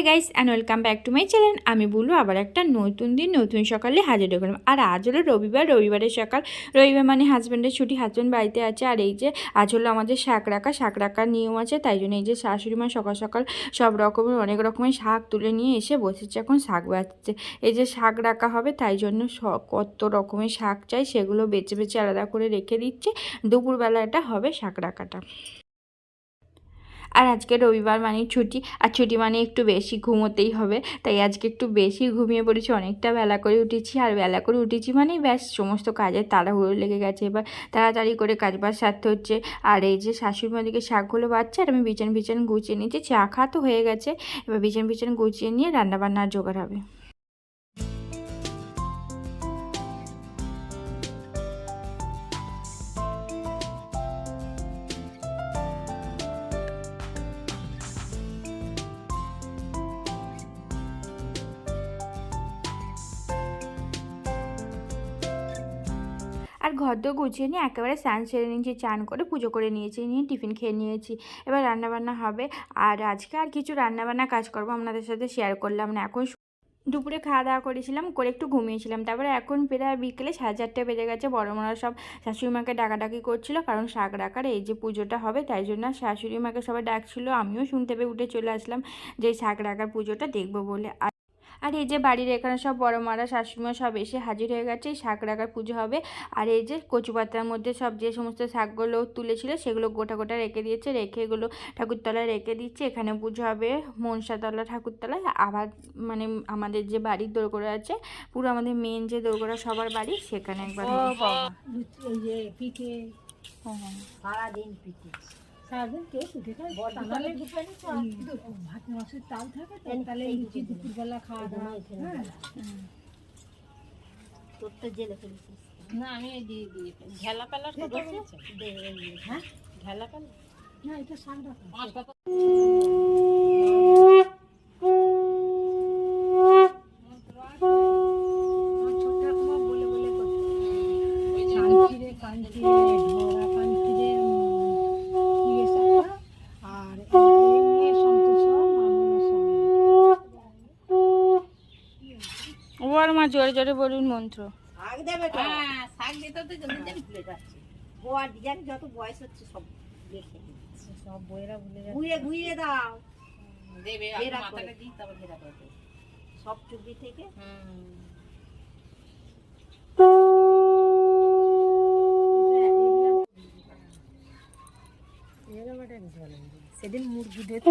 Hi guys and welcome back to my channel. আমি বলব আবার একটা নতুন দিন, নতুন সকালে হাজির হলাম আর আজ হলো রবিবার, রবিবারের সকাল। রবিবার মানে হাজব্যান্ডের ছুটি হাজব্যান্ড বাড়িতে আছে। আর এই যে আজ হলো আমাদের শাক রাখা। শাক রাখার নিয়ম আছে, তাই জন্য এই যে শাশুড়ি মা সকাল সকাল সব রকমের, অনেক রকমের শাক তুলে নিয়ে এসে বসেছে এখন শাক বাঁচছে এই যে শাক রাখা হবে, তাই জন্য কত রকমের শাক চাই সেগুলো বেছে বেছে আলাদা করে রেখে দিচ্ছে। দুপুরবেলা এটা হবে শাক রাখাটা। আর আজকে রবিবার মানে ছুটি, আর ছুটি মানে একটু বেশি ঘুমোতেই হবে। তাই আজকে একটু বেশি ঘুমিয়ে পড়েছি, অনেকটা বেলা করে উঠেছি। আর বেলা করে উঠেছি মানে ব্যাস সমস্ত কাজের তাড়াহুড়ো লেগে গেছে। এবার তাড়াতাড়ি করে কাজ বাজ সারতে হচ্ছে। আর এই যে শাশুড়ি মাদিকে শাকগুলো বাচ্চা, আর আমি বিছান বিছান গুছিয়ে নিয়েছি, চা খাতো হয়ে গেছে। এবার বিছান বিছান গুছিয়ে নিয়ে রান্নাবান্নার জোগাড় হবে। আর ঘর তো গুছিয়ে নিয়ে একেবারে স্নান সেরে নিয়েছি চান করে পুজো করে নিয়েছি, নিয়ে টিফিন খেয়ে নিয়েছি। এবার রান্নাবান্না হবে। আর আজকে আর কিছু রান্নাবান্না কাজ করব আপনাদের সাথে শেয়ার করলাম না। এখন দুপুরে খাওয়া দাওয়া করেছিলাম, করে একটু ঘুমিয়েছিলাম। তারপরে এখন প্রায় বিকেলে সাড়ে চারটে বেজে গেছে। বড় মরা সব শাশুড়ি মাকে ডাকাডাকি করছিল, কারণ শাক রাখার এই যে পুজোটা হবে, তাই জন্য শাশুড়ি মাকে সবাই ডাকছিল। আমিও শুনতে পেয়ে উঠে চলে আসলাম যে শাক রাখার পুজোটা দেখব বলে। আর এই যে বাড়ির এখানে সব বড় মারা শাশুড়িমা সব এসে হাজির হয়ে গেছে এই শাক রাখার পুজো হবে আর এই যে কচু পাতার মধ্যে সব যে সমস্ত শাকগুলো তুলেছিল সেগুলো গোটা গোটা রেখে দিয়েছে রেখে এগুলো ঠাকুরতলায় রেখে দিচ্ছে এখানে পুজো হবে মনসাতলা ঠাকুরতলায় আবার মানে আমাদের যে বাড়ির দোরগোড়া আছে পুরো আমাদের মেন যে দোরগোড়া সবার বাড়ি সেখানে একবার। এই যে পিঠে হ্যাঁ, হ্যাঁ। সারাদিন পিঠে সারাদিন কেউ পিঠে খায় ভাত মাছের তাল থাকে তো তাহলে লুচি দুপুরবেলা খাওয়া দাওয়া। হ্যাঁ। তোর তো জেলে ফেলেছিস। না আমি দিয়ে দিয়ে ঢেলা পেলার হ্যাঁ? ঢালা কাল না এটা রাখা জোরে জোরে বলুন মন্ত্র। শাক দেবে তো? হ্যাঁ শাক দিতে তো জলদি জলদি ভুলে যাচ্ছে। গোয়া ডিজাইন যত বয়স হচ্ছে সব দেখে সব বইয়েরা ভুলে যাচ্ছে। ঘুরিয়ে ঘুরিয়ে দাও। দেবে মাথাটা দিই তারপর ঘেরা করে সব চুবড়ি থেকে? সেদিন মুরগি দেখছি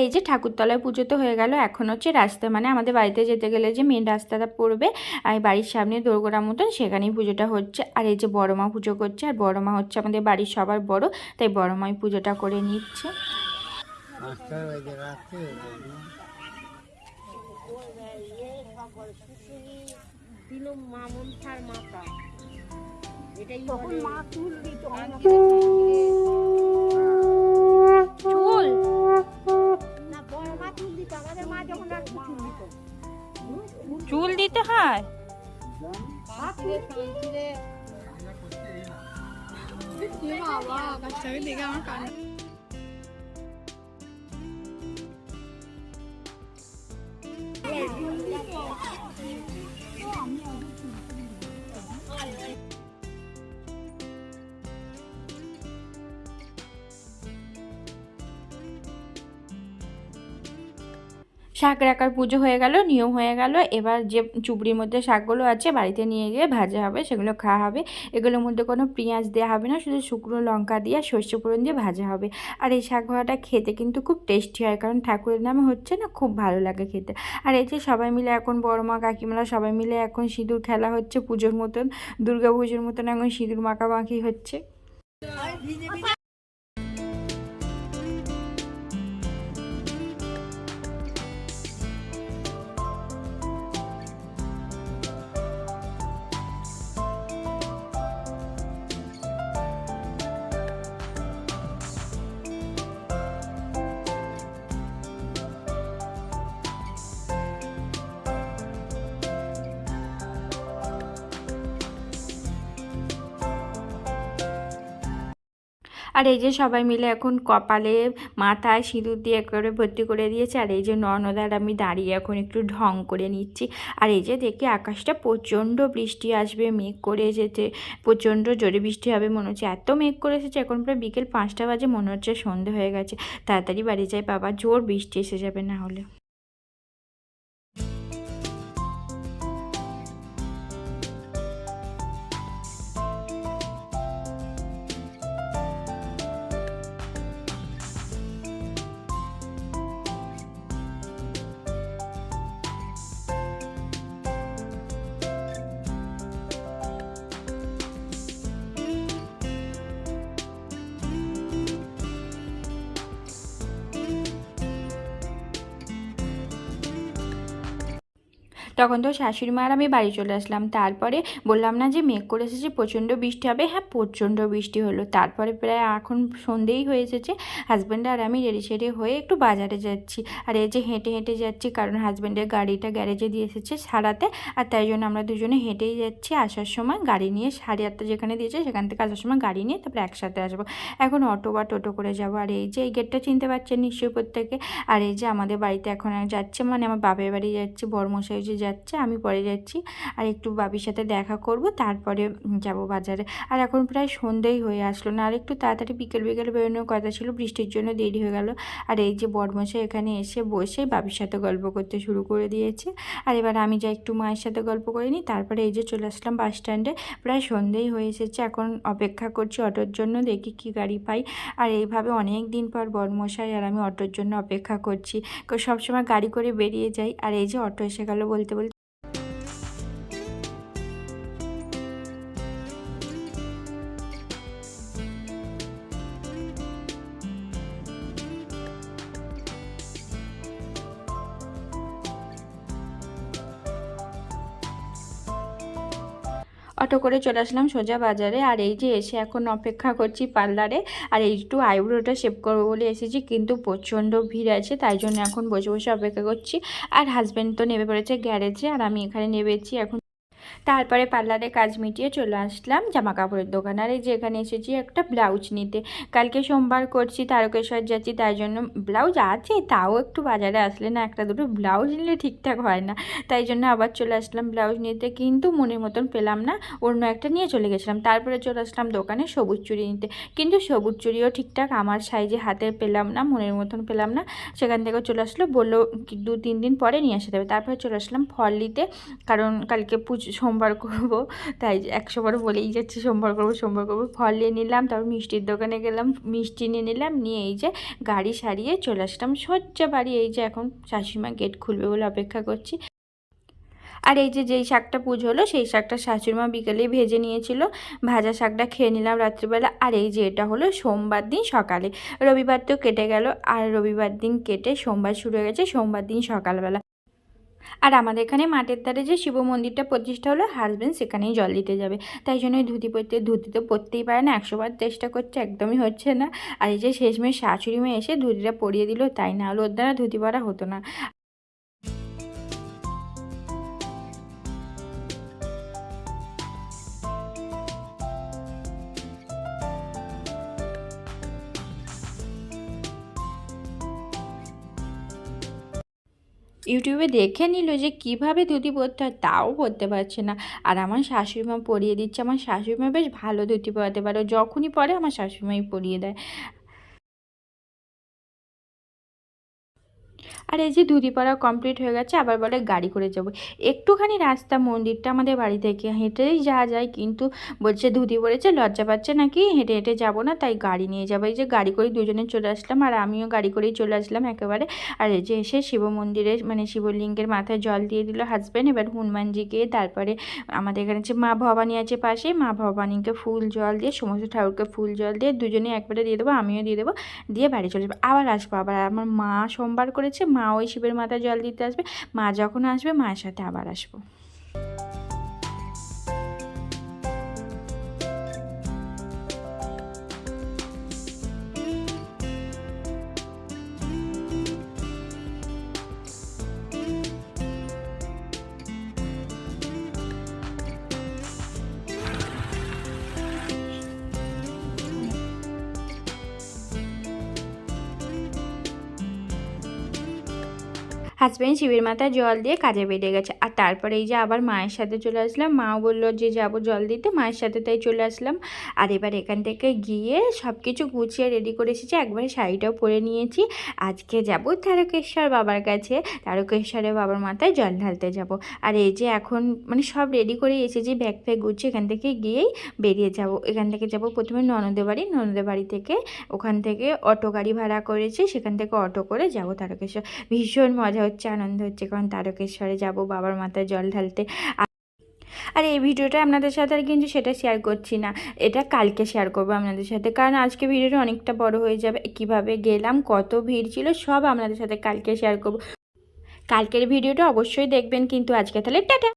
এই যে ঠাকুরতলায় পুজো তো হয়ে গেল এখন হচ্ছে রাস্তা মানে আমাদের বাড়িতে যেতে গেলে যে মেন রাস্তাটা পড়বে আর বাড়ির সামনে দোরগোড়া মতন সেখানেই পুজোটা হচ্ছে। আর এই যে বড় মা পুজো করছে আর বড় মা হচ্ছে আমাদের বাড়ির সবার বড় তাই বড় মাই পুজোটা করে নিচ্ছে। মামুন মাতা। এটাই তখন মা চুল দিত কোথায় দেখে আমার কান শাক রাখার পুজো হয়ে গেল, নিয়ম হয়ে গেল। এবার যে চুবড়ির মধ্যে শাকগুলো আছে, বাড়িতে নিয়ে গিয়ে ভাজা হবে, সেগুলো খাওয়া হবে। এগুলোর মধ্যে কোনো পেঁয়াজ দেওয়া হবে না, শুধু শুকনো লঙ্কা দিয়ে সর্ষে ফোড়ন দিয়ে ভাজা হবে। আর এই শাক ভাজাটা খেতে কিন্তু খুব টেস্টি হয়, কারণ ঠাকুরের নামে হচ্ছে না, খুব ভালো লাগে খেতে। আর এই যে সবাই মিলে এখন বড় মা কাকিমারা সবাই মিলে এখন সিঁদুর খেলা হচ্ছে পুজোর মতন দুর্গা পুজোর মতন এখন সিঁদুর মাখামাখি হচ্ছে। আর এই যে সবাই মিলে এখন কপালে মাথায় সিঁদুর দিয়ে একেবারে ভর্তি করে দিয়েছে, আর এই যে ননদার আমি দাঁড়িয়ে এখন একটু ঢং করে নিচ্ছি। আর এই যে দেখি আকাশটা প্রচণ্ড বৃষ্টি আসবে, মেঘ করে এসেছে প্রচণ্ড জোরে বৃষ্টি হবে, মনে হচ্ছে এত মেঘ করে এসেছে, এখন প্রায় বিকেল পাঁচটা বাজে, মনে হচ্ছে সন্ধে হয়ে গেছে। তাড়াতাড়ি বাড়ি যাই, বাবা, জোর বৃষ্টি এসে যাবে না হলে। তখন তো শাশুড়ি মা আর আমি বাড়ি চলে আসলাম। তারপরে বললাম না যে মেঘ করে এসেছে, প্রচণ্ড বৃষ্টি হবে। হ্যাঁ প্রচণ্ড বৃষ্টি হলো। তারপরে প্রায় এখন সন্ধেই হয়ে এসেছে। হাজব্যান্ড আর আমি রেডি সেডি হয়ে একটু বাজারে যাচ্ছি। আর এই যে হেঁটে হেঁটে যাচ্ছি, কারণ হাজব্যান্ডের গাড়িটা গ্যারেজে দিয়ে এসেছে সারাতে। আর তাই জন্য আমরা দুজনে হেঁটেই যাচ্ছি। আসার সময় গাড়ি নিয়ে সাড়ে আটটা যেখানে দিয়েছে সেখান থেকে আসার সময় গাড়ি নিয়ে তারপরে একসাথে আসব। এখন অটো বা টোটো করে যাব। আর এই যে এই গেটটা চিনতে পারছেন নিশ্চয়ই প্রত্যেকে। আর এই যে আমাদের বাড়িতে এখন যাচ্ছে মানে আমার বাপের বাড়ি যাচ্ছে, বড়মশাই যে যাচ্ছে, আমি পরে যাচ্ছি আর একটু বাবির সাথে দেখা করব, তারপরে যাব বাজারে। আর এখন প্রায় সন্ধেই হয়ে আসলো না, আর একটু তাড়াতাড়ি বিকেল বিকেল বেরোনোর কথা ছিল, বৃষ্টির জন্য দেরি হয়ে গেল। আর এই যে বড়মশাই এখানে এসে বসে বাবির সাথে গল্প করতে শুরু করে দিয়েছে। আর এবার আমি যাই একটু মায়ের সাথে গল্প করে নিই, তারপরে এই যে চলে আসলাম বাস স্ট্যান্ডে, প্রায় সন্ধেই হয়ে এসেছে, এখন অপেক্ষা করছি অটোর জন্য, দেখি কি গাড়ি পাই। আর এইভাবে অনেক দিন পর বড়মশাই আর আমি অটোর জন্য অপেক্ষা করছি সবসময় গাড়ি করে বেরিয়ে যাই। আর এই যে অটো এসে গেল বলতে অটো করে চলে আসলাম সোজা বাজারে। আর এই যে এসে এখন অপেক্ষা করছি পার্লারে, আর একটু আইব্রোটা শেভ করব বলে এসেছি, কিন্তু প্রচণ্ড ভিড় আছে, তাই জন্য এখন বসে বসে অপেক্ষা করছি। আর হাজব্যান্ড তো নেমে পড়েছে গ্যারেজে আর আমি এখানে নেমেছি, এখন তারপরে পার্লারে কাজ মিটিয়ে চলে আসলাম জামা কাপড়ের দোকান। আর এই যে এখানে এসেছি একটা ব্লাউজ নিতে। কালকে সোমবার করছি, তারকেশ্বর যাচ্ছি, তাই জন্য ব্লাউজ আছে, তাও একটু বাজারে আসলে না, একটা দুটো ব্লাউজ নিলে ঠিকঠাক হয় না। তাই জন্য আবার চলে আসলাম ব্লাউজ নিতে, কিন্তু মনের মতন পেলাম না, অন্য একটা নিয়ে চলে গেছিলাম। তারপরে চলে আসলাম দোকানে সবুজ চুড়ি নিতে। কিন্তু সবুজ চুড়িও ঠিকঠাক, আমার সাইজে হাতের পেলাম না, মনের মতন পেলাম না। সেখান থেকে চলে আসলো, বলল দু তিন দিন পরে নিয়ে আসতে হবে তারপরে চলে আসলাম ফল নিতে, কারণ কালকে পুজো সোমবার করব। তাই একশোবার বলেই যাচ্ছি, সোমবার করব সোমবার করব। ফল নিয়ে নিলাম, তারপর মিষ্টির দোকানে গেলাম, মিষ্টি নিয়ে নিলাম, নিয়ে এই যে গাড়ি সারিয়ে চলে আসলাম। সজ্জা বাড়ি, এই যে এখন শাশুড়িমা গেট খুলবে বলে অপেক্ষা করছি। আর এই যে যেই শাকটা পুজো হলো, সেই শাকটা শাশুড়িমা বিকেলেই ভেজে নিয়েছিল। ভাজা শাকটা খেয়ে নিলাম রাত্রিবেলা। আর এই যে এটা হলো সোমবার দিন সকালে। রবিবার তো কেটে গেল, আর রবিবার দিন কেটে সোমবার শুরু হয়ে গেছে, সোমবার দিন সকালবেলা। আর আমাদের এখানে মাঠের ধারে যে শিব মন্দিরটা প্রতিষ্ঠা হলো হাজব্যান্ড সেখানেই জল দিতে যাবে। তাই জন্য ধুতি পরতে, ধুতি তো পরতেই পারে না একশোবার চেষ্টা করছে, একদমই হচ্ছে না। আর এই যে শেষমেশ শাশুড়ি মেয়ে এসে ধুতিটা পরিয়ে দিল, তাই না হলে ওর দ্বারা ধুতি পরা হতো না। ইউটিউবে দেখে নিল যে কীভাবে ধুতি পরতে হয়, তাও পরতে পারছে না। আর আমার শাশুড়িমা পরিয়ে দিচ্ছে। আমার শাশুড়িমা বেশ ভালো ধুতি পরাতে পারে যখনই পরে আমার শাশুড়িমাই পরিয়ে দেয়। আর এই যে পরা কমপ্লিট হয়ে গেছে, আবার বলে গাড়ি করে যাব। একটুখানি রাস্তা, মন্দিরটা আমাদের বাড়ি থেকে হেঁটেই যাওয়া যায়, কিন্তু বলছে ধুতি পরেছে লজ্জা পাচ্ছে নাকি? হেঁটে হেঁটে যাব না, তাই গাড়ি নিয়ে যাব। এই যে গাড়ি করে দুজনে চলে আসলাম, আর আমিও গাড়ি করেই চলে আসলাম একেবারে। আর এই যে এসে শিব মন্দিরে মানে শিবলিঙ্গের মাথায় জল দিয়ে দিল হাজব্যান্ড এবার হনুমানজিকে, তারপরে আমাদের এখানে যে মা ভবানী আছে পাশে, মা ভবানীকে ফুল জল দিয়ে, সমস্ত ঠাকুরকে ফুল জল দিয়ে দুজনে একবারে দিয়ে দেবো, আমিও দিয়ে দেবো, দিয়ে বাড়ি চলে যাব। আবার আসব, আবার আমার মা সোমবার করেছে মা ওই শিবের মাথায় জল দিতে আসবে। মা যখন আসবে মায়ের সাথে আবার আসব। হাজব্যান্ড শিবের মাথায় জল দিয়ে কাজে বেরিয়ে গেছে। আর তারপরে এই যে আবার মায়ের সাথে চলে আসলাম। মাও বলল যে যাব জল দিতে, মায়ের সাথে তাই চলে আসলাম। আর এবার এখান থেকে গিয়ে সব কিছু গুছিয়ে রেডি করে এসেছি। একবারে শাড়িটাও পরে নিয়েছি। আজকে যাব তারকেশ্বর বাবার কাছে। তারকেশ্বরের বাবার মাথায় জল ঢালতে যাব। আর এই যে এখন মানে সব রেডি করে এসেছি। ব্যাগ ফ্যাগ গুছিয়ে এখান থেকে গিয়েই বেরিয়ে যাব। এখান থেকে যাব প্রথমে ননদের বাড়ি ননদের বাড়ি থেকে ওখান থেকে অটো গাড়ি ভাড়া করেছি। সেখান থেকে অটো করে যাব তারকেশ্বর। ভীষণ মজা হচ্ছে আনন্দ হচ্ছে, কারণ তারকেশ্বরে যাব, বাবার মাথায় জল ঢালতে। আর- এই ভিডিওটা আপনাদের সাথে আর কিন্তু সেটা শেয়ার করছি না, এটা কালকে শেয়ার করব আপনাদের সাথে, কারণ আজকে ভিডিওটা অনেকটা বড় হয়ে যাবে, কীভাবে গেলাম, কত ভিড় ছিল, সব আপনাদের সাথে কালকে শেয়ার করব। কালকের ভিডিওটা অবশ্যই দেখবেন, কিন্তু আজকে তাহলে টাটা!